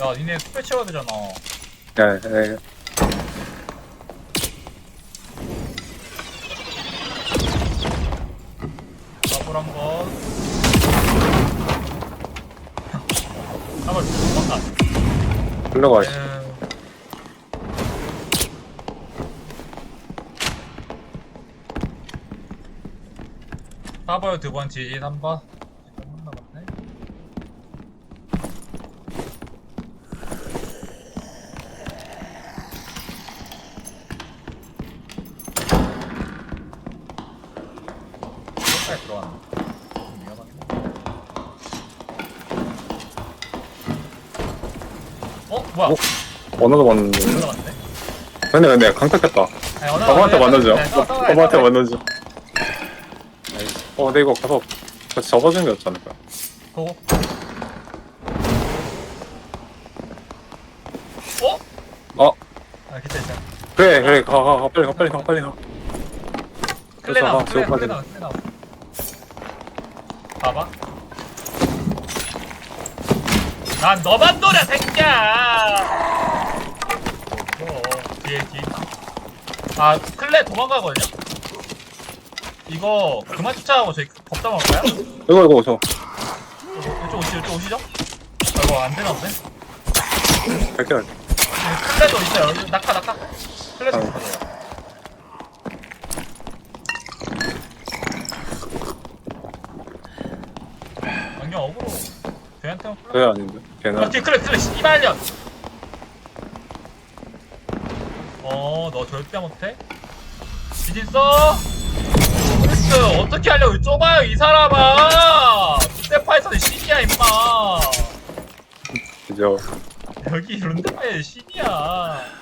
야 니네 스페 채워야 되잖아 예, 예. 더블 한번 한번 도망가 흘러가. 에휴. 사버요 두번 지지 3번 남았네 끝까지 들어왔네 좀 위험하긴 어? 뭐야? 어? 언어도 맞는데. 올라갔네 근데 근데 강탁했다. 바보한테 만나죠. 바보한테. 만나죠. 어, 근데 이거 가서 같이 접어주는 게 좋지 않을까? 보고. 어? 어? 아, 괜찮아, 괜찮아. 그래, 그래, 가, 가, 가, 빨리 가, 빨리 가, 빨리 가. 클레 나와, 아, 클레, 클레 나와. 봐봐. 난 너만 노려, 새끼야! 어, 뒤에, 뒤에. 아, 클레 도망가거든요? 이거, 그만 쫓아가고 저희 법당 할까요? 이거, 이거, 저. 이쪽 오시죠, 이쪽 오시죠? 아, 이거 안 되나 보네? 갈게, 갈게. 클레도 있어요. 낙하, 낙하. 클레도 어. 있어요. 안경 어그로. 풀어. 그래, 아닌데. 아, 걔는. 뒤에 클레, 클레, 씨발년! 어, 너 절대 못해? 지진 써? 그렇죠. 어떻게 하려고 좁아요, 이 사람아! 스테파에서는 신이야, 임마! 그죠. 여기 룬드파의 신이야.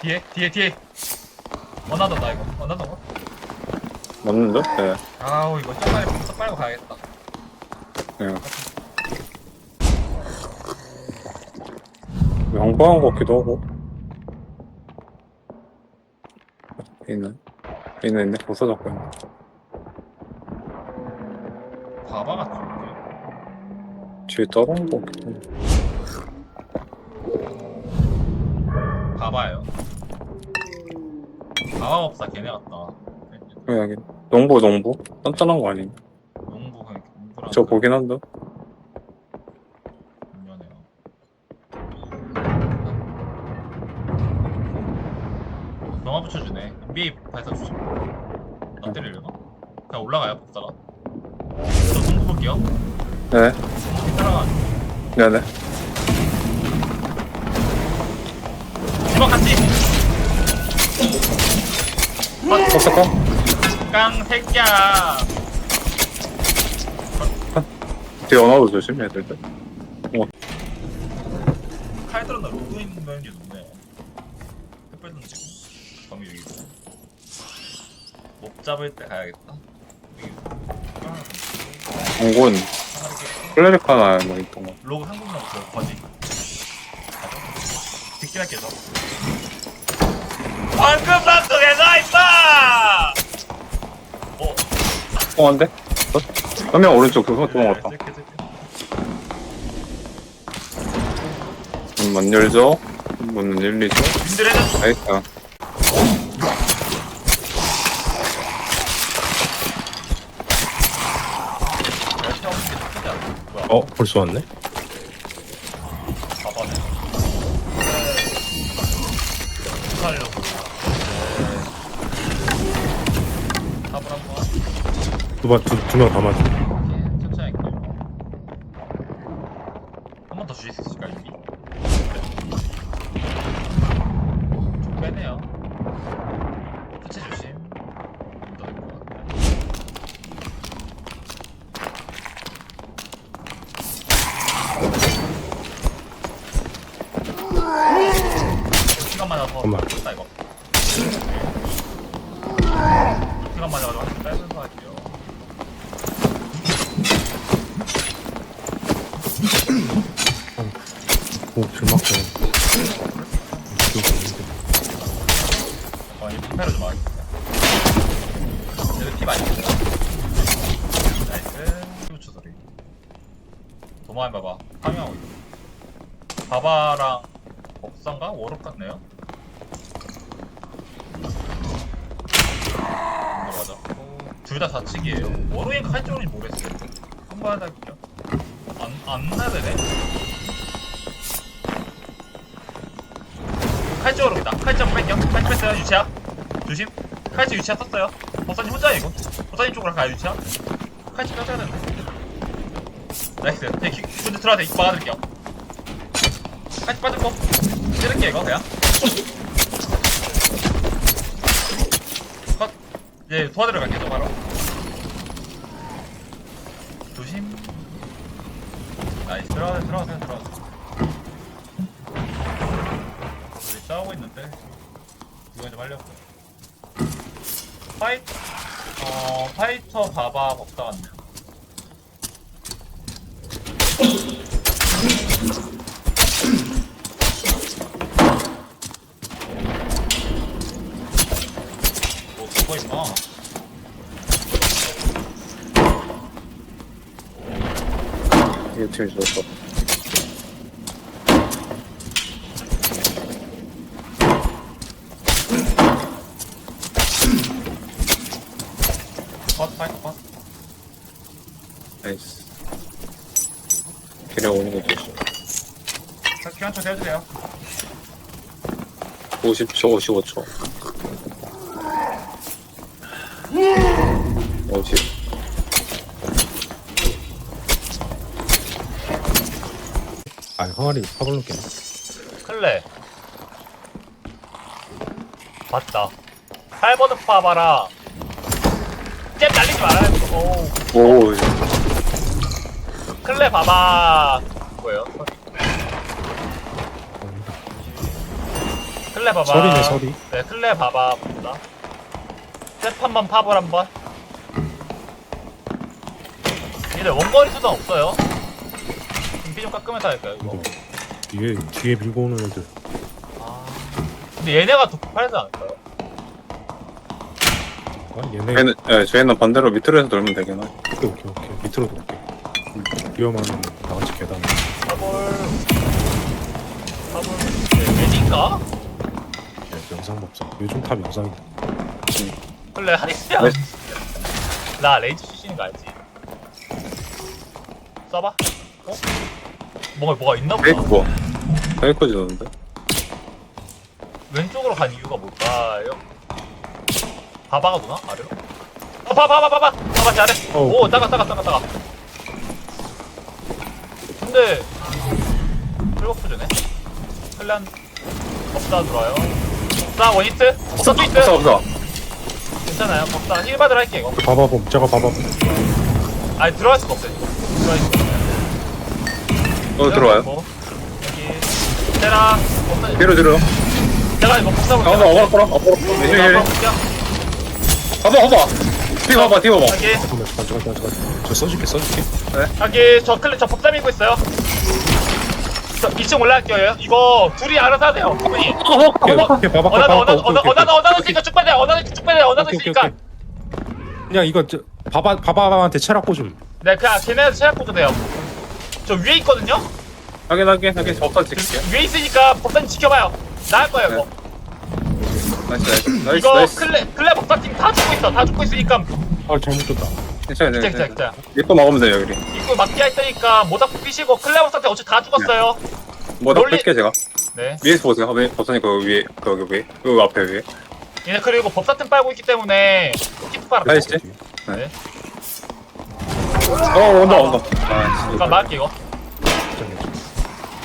뒤에, 뒤에, 뒤에. 원하던다, 이거. 원하던 거? 맞는데? 네. 아우, 이거 좀 빨리, 좀 빨고 가야겠다. 네. 양보한 것 같기도 하고. 있네. 있네, 있네. 못 써졌고 있네. 바바 같은데? 뒤에 따라온 것 같기도 하고. 바바예요. 바바법사 걔네 같다. 여기. 농부, 농부? 단단한 거 아니니? 농부, 그냥 농부랑. 저 보긴 한다. 분명해요. 명화 붙여주네. NBA 발사 주심. 안 때리려나? 그냥 올라가요, 법사가. 저 농구 볼게요. 네. 농구 따라가. 네네. 집어 같이! 컷컷컷. 깡 새끼야! 뒤에 언어도 조심해야 될 때. 칼 들었나 로그 있는 게 좋네. 햇볕 던지고. 방금 여기 있고. 목 잡을 때 가야겠다. 여기. 하나. 공군, 하나 하나 뭐 있던 거. 로그 한국만 그 거지. 듣긴 할게 너. 방금 방송에서 임마! 어, 어, 안 돼? 한명 오른쪽 그거 도망갔다. 쓸게. 문만 열죠. 문은 열리죠. 나이스. 뭐야? 어, 벌써 왔네? 두 번, 두, 두명 다 맞아. 이렇게 천천히 할게요. 한번 더 주실 수 있을까, 이미? 좀 빼네요. 후체 조심. 더될것 같아요. 시간 맞아서 잠깐만. 이거. 시간 맞아가지고 한번 빼는 거 할게요. 오, 줄 맞다. 도마에 봐봐. 파밍하고 바바랑 법상가? 워럭 같네요? 음, 맞아. 둘다 좌측이에요. 워로인가 할줄 모르겠어요. 한바닥 안, 안 나야 되네? 칼 쪽으로 있다. 칼쪽 뺄게요. 칼쪽 뺐어요. 유치야. 조심. 칼쪽 유치야 썼어요. 법사님 혼자 이거. 법사님 쪽으로 가요, 유치야. 칼쪽 뺏어야 되는데. 나이스. 대기, 근데 들어와, 대 막아드릴게요. 칼쪽 빠졌고. 찌를게, 이거, 그냥. 컷. 이제 도와드려 갈게요, 저 바로. 나이스. 들어가세요, 들어가세요, 들어가세요. 우리 싸우고 있는데 이거 좀 하려고 파이 어 파이터 바바 법사 같네요 뭐 그거 있나 제일 좋았어. 컷 파이터 컷 나이스. 그냥 오는 것도 있어. 자, 기관총 세워주세요 50초, 55초. 50. 항아리 파블로겠네 클레 맞다. 8버드 파바라. 잼 날리지 말아요. 오. 오, 클레 바바 뭐예요? 클레 바바 서리네 서리. 네 클레 바바 봅니다. 잽 한번 파볼 한번. 얘들 원거리 수단 없어요 좀비 좀 깎으면서 할까요 이거? 뒤에 뒤에 밀고 오는 애들. 아. 근데 얘네가 더 폭발하지 않을까요? 아 얘네. 저희는, 예, 저희는 반대로 밑으로 해서 돌면 되긴 하. 오케이 오케이 오케이. 밑으로 돌게. 위험하면 나같이 계단 파볼 파볼 네, 매진가? 네, 영상 법사 요즘 탑 영상이 클레 하리스야. 네. 나 레이지 출신인 거 알지? 써봐. 어? 뭐가 뭐가 있나 보다 페이크 뭐? 페이크 지도는데? 왼쪽으로 간 이유가 뭘까요? 바바가 누나? 아래로? 어, 바바, 바바, 바바! 바바, 잘해! 어. 오, 따가, 따가, 따가, 따가. 근데, 풀버프 주네? 클란, 법사 들어와요. 법사 원히트? 법사 또 없어, 히트? 없어. 괜찮아요. 법사 힐 받으러 할게, 이거. 봐봐봄 제가 봐봐봄 아니, 들어갈 수가 없어요, 이거. 들어갈 수가 없어요. 어, 들어와요. 뭐, 여기, 테라, 법사, 뒤로, 뒤로. 내가 이거 볼게. 가봐, 어거라, 끌어, 어거라. 네, 네, 네. 가봐, 가봐. 뒤 봐봐, 뒤 봐봐. 여기, 잠깐만 잠깐 잠깐 잠깐 잠깐 저 써줄게 써줄게 여기 저 클레 저 법사 밀고 있어요. 저 2층 올라갈게요. 이거 둘이 알아서 하세요. 분이. 오케이 오케이 봐봐 봐봐 어나더 어나더 어나더 어나더 있으니까 쭉 빼내. 어나더 쭉 오케이, 오케이, 있으니까. 그냥 이거 저 바바 바바한테 체력 꽂음 네 그냥 걔네한테 체력 꽂도 돼요. 저 위에 있거든요. 확인, 확인, 확인. 법사 찍을게요. 위에 있으니까 법사님 지켜봐요. 나갈 거예요 이거. 나이스, 나이스. 나이스, 이거 나이스. 클레 클레 법사 팀 다 죽고 있어. 다 죽고 있으니까 아 잘못 줬다 괜찮아요, 진짜 진짜 괜찮아요. 진짜. 이거 먹으면 돼요, 여기. 입구 막기야 있으니까 모닥 피시고 클레 법사한테 어차피 다 죽었어요. 뭐, 나 논리- 뺄게, 제가. 네. 위에서 보세요. 위, 법사님 그 위에, 그 여기 위에. 그 앞에 위에. 얘네 그리고 법사 팀 빨고 있기 때문에 키프 빨아. 나이스. 네. 어, 온다, 온다. 아, 잠깐 막을게 이거.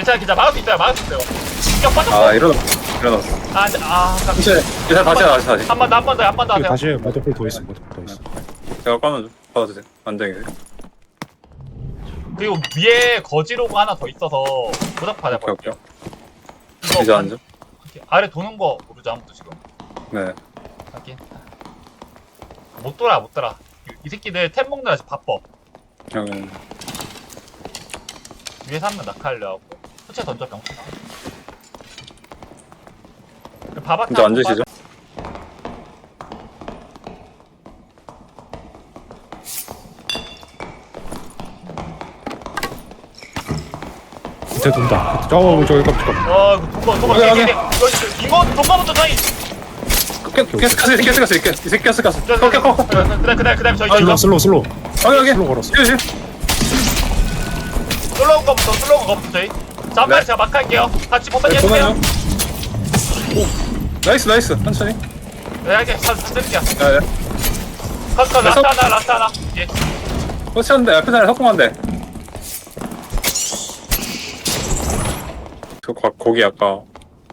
괜찮아 괜찮아 막을 수 있어요. 막을 수 있어요. 야 빠졌어. 아, 일어나. 일어났어. 아, 근데, 아, 잠깐. 이제, 이제 다시, 다시, 다시. 한번 더, 한 번 더, 한 번 더 이거 하세요. 다시 해 마더풀 더 있어 마더풀 더 있어 제가 꺼면 좀 받아주세요. 안 되게. 그리고 위에 거지로그 하나 더 있어서 모작 받아 오케이, 볼게요. 오케이. 이제 앉아. 아래 도는 거 모르죠, 아무도 지금. 네. 하긴. 못 돌아, 못 돌아. 이, 이 새끼들 템 먹느라 지금 바빠. 여기. 위에서 한명 낙하하려 하고. 수채 던져, 병신아. 그 바바타 이제 앉으시죠. 밑에 돈다. 어 저기 깜짝이야. 와 이거 돈가 돈가 여기, 여기. 이거 이거 돈가부터 저희 계속 가스 계속 가스 이 새끼 가스 가스 저, 그 그다음 그다음 그다음 저희 저희 슬로 슬로 슬로. 여기 여기 슬로 걸었어. 조심 솔로운 거부터 솔로운 거부터 저희 잠깐만 네. 제가 막 할게요. 같이 보면 네, 해주세요. 보면요. 나이스 나이스. 천천히. 네 할게 잘 드릴게요. 야 야. 컷컷 라스트 하나 라스트 하나. 예. 그렇지 한데 앞에 사람 석공한데 그 거, 거기 아까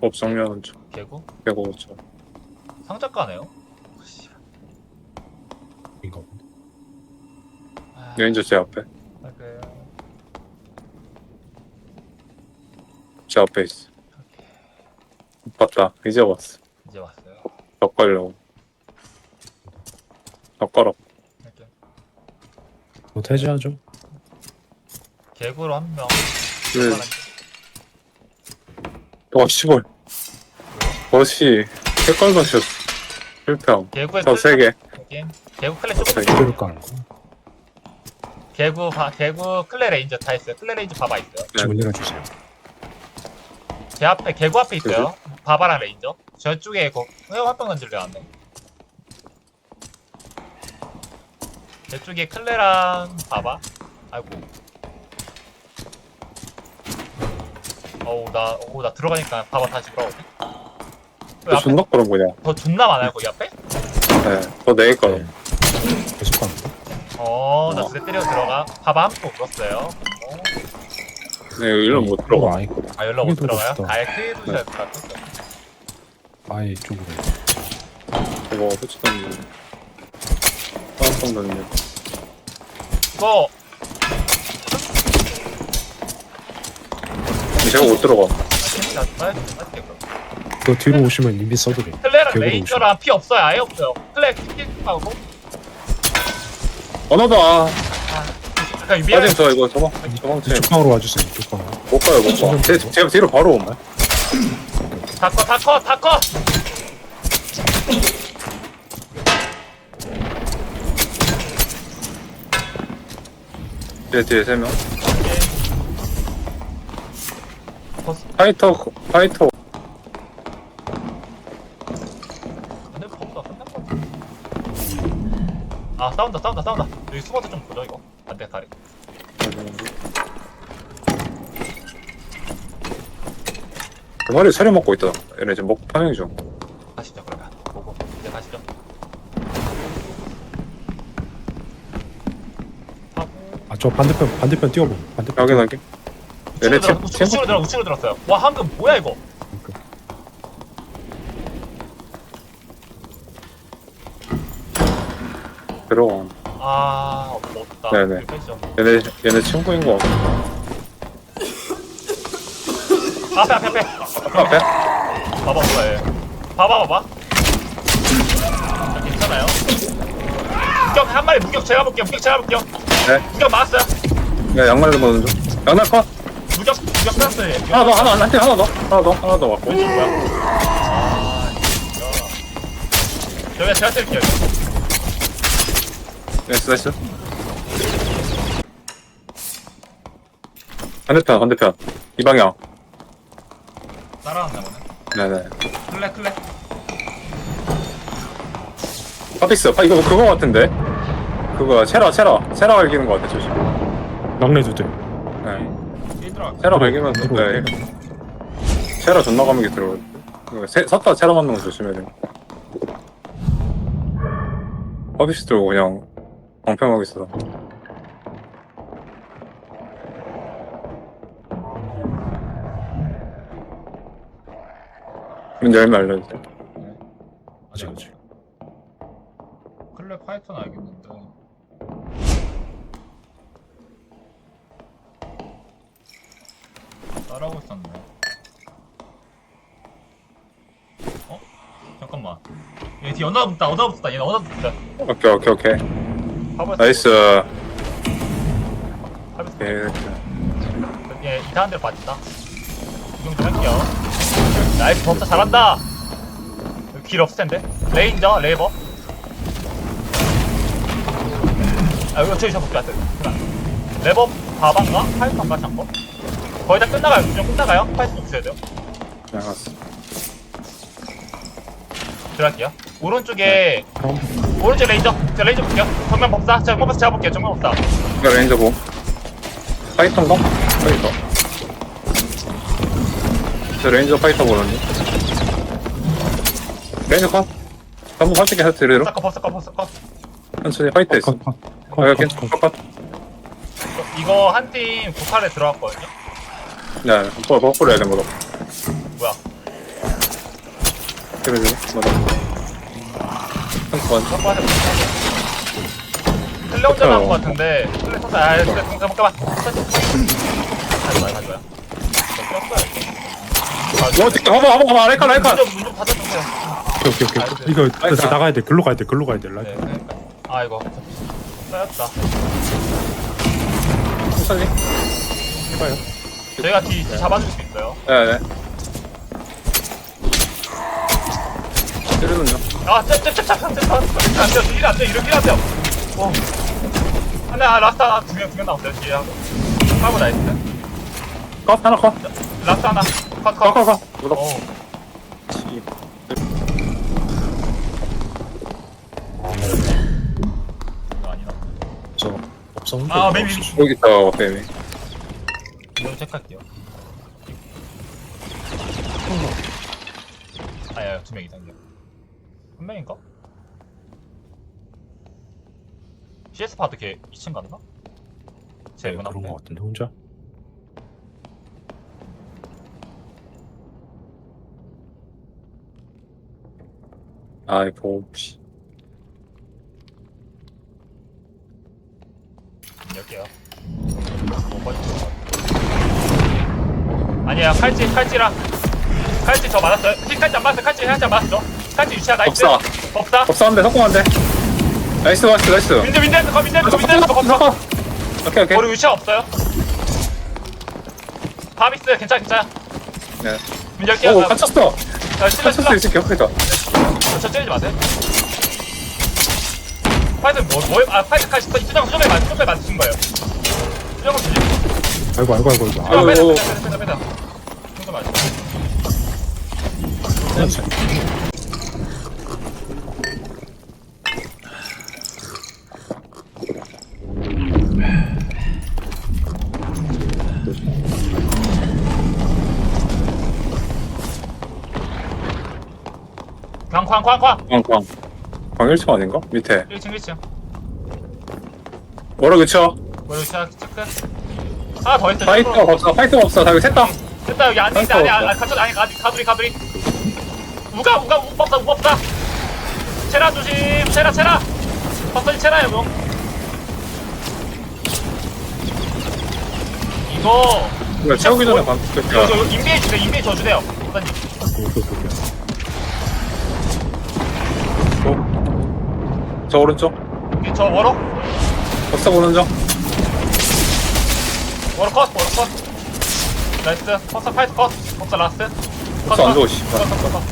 업 정면 좀 개구? 빼고 저 상작가네요? 인가 본데. 아, 레인저 제 앞에. 할게 요. 제 앞에 있어. 봤다. 이제 왔어. 이제 왔어요? 벽 걸려고. 벽 걸어 할게요 뭐 퇴지하죠. 개구로 한 명. 네. 와 씨발 버시 색깔 버시 실패함. 저 세개. 확인. 개구 클레 조금 세 개. 그대로 깔고. 개구 바, 개구 클레 레인저 다 있어요. 클레 레인저 바바 있어요? 집을 내려주세요. 제 앞에 개구 앞에 있어요. 바바랑 레인저. 저쪽에 그 회원 한병 던질려 왔네. 제 쪽에 클레랑 바바. 아이고. 어우 나 어우 나 들어가니까 바바 다시 돌아오네. 왜 앞에? 존나 그런 거냐? 더 존나 많아요 거기 앞에? 네더 내일 거로 네. 계속 가는 거. 어나 두대 때려 들어가. 바바 한포 울었어요. 어. 네 일로 못 들어가 아예 있거든. 아 연락 못 들어가요? 아예 크게 두셔야 될 것 같아 아예 쪽으로. 이거 후치던 빵빵 던져 이거 제가 못 들어가 나 돼. 그럼. 그 뒤로 오시면 인비 써드려. 클레랑 개구로 레인저랑 피 없어요. 아예 없어요. 클레 킥하고 언어다 아, 그냥 미안해. 빠진 저 이거 저방 저방체 이쪽 방으로 와주세요. 이쪽 방으로. 못 가요 못 가 제, 제가 뒤로 바로 오면 다커 다 커 다 커. 제 뒤에 세 명 버스. 파이터 파이터 근데 버스가 끝난 거 같아. 아 싸운다 싸운다 싸운다. 여기 숨어서 좀 보죠 이거. 안돼 다리. 그 머리 차려 먹고 있다 얘네 지금 먹고 파밍 중 가시죠 그러면. 보고 이제 가시죠. 아 저 반대편 반대편 뛰어보. 반대편. 여기 나기 얘네 우측으로 팀 들어 우측으로 들어 우측으로 들었어요. 와 황금 뭐야 이거? 들어와 아 없다. 네네. 얘네 얘네 친구인 거 같아. 앞에 앞에 앞에. 앞에 봐봐 봐봐 예. 봐봐 봐봐. 자, 괜찮아요. 무격 한 마리 무격 제가 볼게요. 무격 제가 볼게요. 네. 무격 맞았어요. 야 양말 좀 중. 양말 컷. 무격 무격 예. 하나 더 하나 한테 하나 더. 하나 더 하나 더 맞고. 뭐야 아 진짜 저희가 제가 때릴게요 나이스 나이스. 반대편 반대편. 이 방향. 따라왔나 보네. 네네. 클레 클레. 파픽스. 파 이거 그거 같은데? 그거 체라 체라. 체라 갈기는 거 같아 조심. 막내도 돼. 네. 이 들어가 체라 갈기면서 네. 체라 존나 감기 들어 이거 세- 섰다 체라 맞는 거 조심해야 돼. 파픽스 들고 그냥 방패하고 있어 문 열면 알려주세요 아직 아직. 클레 파이터는 알겠는데. 따라오고 있었네. 어? 잠깐만. 얘 뒤에 언더 붙다 언더 붙다. 얘는 언더 붙다. 오케이 오케이 오케이 화벌 나이스 예. 얘 이상한 데로 빠진다 구경 좀 할게요 나이스 법사 잘한다 여기 길 없을 텐데 레인저 레이버 아 이거 저기 잡을게 왔어요 레버 바방가? 파이터인가 잠깐? 거의 다 끝나가요. 좀 끝나가요. 파이트 좀 주셔야 돼요. 그냥 갔어. 들어갈게요. 오른쪽에 그럼 오른쪽 레이저. 저 레이저 볼게요. 정면 법사. 저 법사 잡아볼게요. 정면 법사. 이거 레인저 보. 파이터인가? 파이터. 저 레인저 파이터 보는데. 레인저 컷. 한번 솔직히 해서 들으러. 법사 거 법사 거 법사 거. 천천히 파이터 있어. 컷, 컷, 아, 여기 컷, 컷, 컷. 컷. 이거 한팀 98에 들어갔거든요. 네, 버, 버프를 해야 돼, 뭐다. 뭐야? 그래, 그래, 뭐다. 한 번. 점프하자. 클레 혼자 나온 것 같은데. 클레 선사. 아, 잠깐 잠깐만. 가져와요, 가져와요. 저 어, 잠깐, 봐봐, 봐봐, 봐봐, 라이카, 라이카. 문좀 닫아주세요. 오케이, 오케이, 오케이. 나이스. 이거 나이스. 다시 나가야 돼. 글로 가야 돼. 글로 가야 돼. 라이트. 네, 그러니까. 아 이거 쌓였다. 천천히. 해봐요. 저희가 뒤, 뒤 잡아줄 수 있어요. 네, 네. 찌르는 중. 아, 짭짭짭짭, 안 돼요. 일이 안 돼. 이렇게 일안 돼요. 오. 하나, 아, 라스트 하나, 두 명, 두명 남았어요. 뒤에 하고. 하고 나이스. 컷, 하나 컷. 라스트 하나. 컷, 컷, 컷. 컷, 컷. 오. 이거 아니다. 저 없었는데. 아, 메인. 여기 있다, 베이비. 이거 체크할게요. 아, 야, 두 명이다, 이게. 한 명인가? CS 파트 걔 2층 갔나? 제 네, 문 그런 앞에. 거 같은데 혼자. 아이고, 씨. 열게요. 아니야 칼찌 칼찌랑 칼찌 저 맞았어요. 힐 칼찌 안 맞았어. 칼찌 살짝 맞았죠. 칼찌 유치아 나이스. 법사. 법사. 법사한데, 성공한데. 나이스, 나이스, 나이스. 윈드 윈드 거 윈드 거 윈드 거 법사. 오케이, 오케이. 머리 유치아 없어요. 바비스 괜찮아 괜찮아. 네. 윈드 열게요. 오, 갇혔어. 갇혔어, 이 새끼. 여기다. 저 찌르지 마세요. 파이트 뭐 뭐? 아 파이트 칼 수정 수정에 맞 수정에 맞으신 거예요. 수정을 주지. 아이고, 아이고, 아이고, 이거. 아, 아이고. 빼다, 빼다, 빼다, 빼다. 이거 맞 광, 광, 광, 광. 광, 광. 광 1층 아닌가? 밑에. 1층, 1층. 뭐라 그쳐? 머리 차, 체크. 하나 더 있어. 파이터 없어, 파이터 없어. 다 여기 셋다. 됐다, 여기 안에 있다, 안에, 아, 갇혔, 아니, 가두리, 가두리, 가두리. 우가, 우가, 우법사, 우법사. 체라 조심, 체라, 체라. 법사님 체라요, 뭐. 이거, 이거 채우기 전에 방, 이거, 그니까. 이거 인베이 주세요, 인베이 줘 주세요. 저 오른쪽. 여기 저 워러, 법사 보는 중. 워러 컷, 워러 컷. 나이스. 법사 파이트 컷. 법사 라스트. 컷, 법사 안 컷. 좋아, 씨. 컷, 컷, 컷, 컷.